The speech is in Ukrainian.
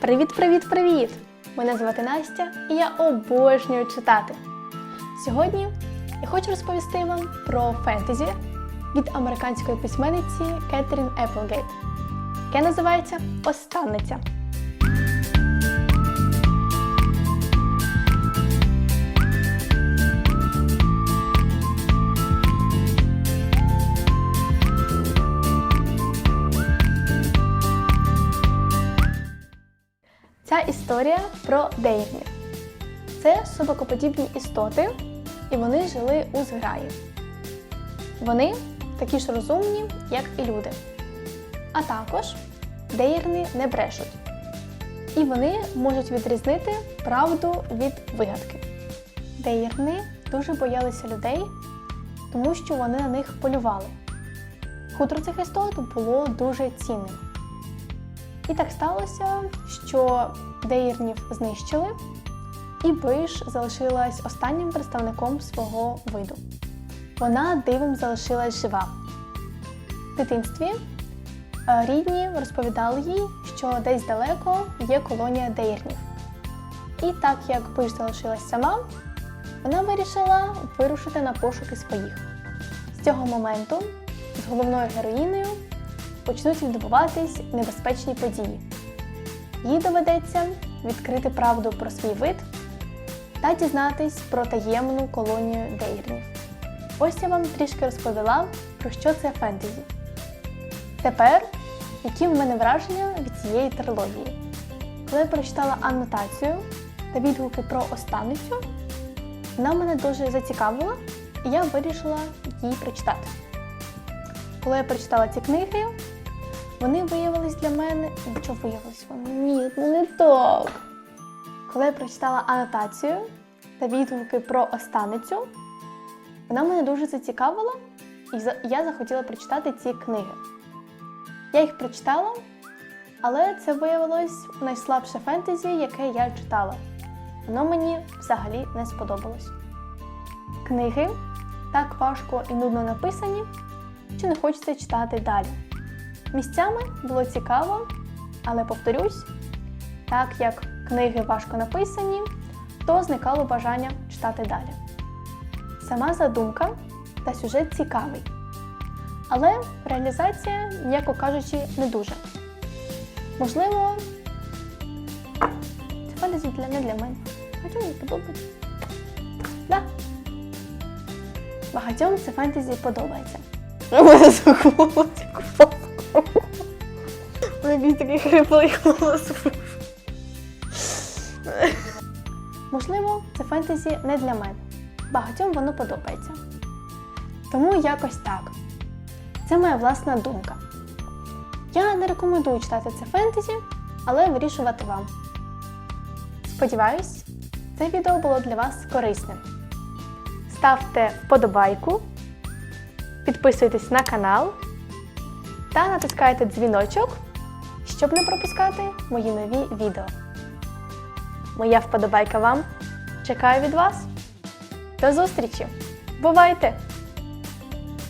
Привіт-привіт-привіт! Мене звати Настя і я обожнюю читати. Сьогодні я хочу розповісти вам про фентезі від американської письменниці Кетрін Еплгейт, яке називається Останниця. Ця історія про дейрнів. Це собакоподібні істоти, і вони жили у зграї. Вони такі ж розумні, як і люди. А також дейрни не брешуть. І вони можуть відрізнити правду від вигадки. Дейрни дуже боялися людей, тому що вони на них полювали. Хутро цих істот було дуже цінним. І так сталося, що Дейрнів знищили, і Биш залишилась останнім представником свого виду. Вона дивом залишилась жива. В дитинстві е, рідні розповідали їй, що десь далеко є колонія Дейрнів. І так як Биш залишилась сама, вона вирішила вирушити на пошуки своїх. З цього моменту з головною героїнею почнуть відбуватись небезпечні події. Їй доведеться відкрити правду про свій вид та дізнатись про таємну колонію дейрнів. Ось я вам трішки розповіла, про що це фентезі. Тепер, які в мене враження від цієї трилогії? Коли я прочитала анотацію та відгуки про останницю, вона мене дуже зацікавила, і я вирішила її прочитати. Коли я прочитала ці книги, вони виявились для мене. Що виявилось вони? Ні, ну не так. Коли я прочитала анотацію та відгуки про останницю, вона мене дуже зацікавила, і я захотіла прочитати ці книги. Я їх прочитала, але це виявилось найслабше фентезі, яке я читала. Воно мені взагалі не сподобалось. Книги так важко і нудно написані, що не хочеться читати далі. Місцями було цікаво, але повторюсь, так як книги важко написані, то зникало бажання читати далі. Сама задумка та сюжет цікавий, але реалізація, м'яко кажучи, не дуже. Можливо, це фентезі для не для мене. Хоча мені подобається. Да. Багатьом це фентезі подобається. У мене заходить. У мене такий хриплий голос. Можливо, це фентезі не для мене. Багатьом воно подобається. Тому якось так. Це моя власна думка. Я не рекомендую читати це фентезі, але вирішувати вам. Сподіваюсь, це відео було для вас корисним. Ставте вподобайку, підписуйтесь на канал та натискайте дзвіночок, щоб не пропускати мої нові відео. Моя вподобайка вам чекаю від вас. До зустрічі! Бувайте!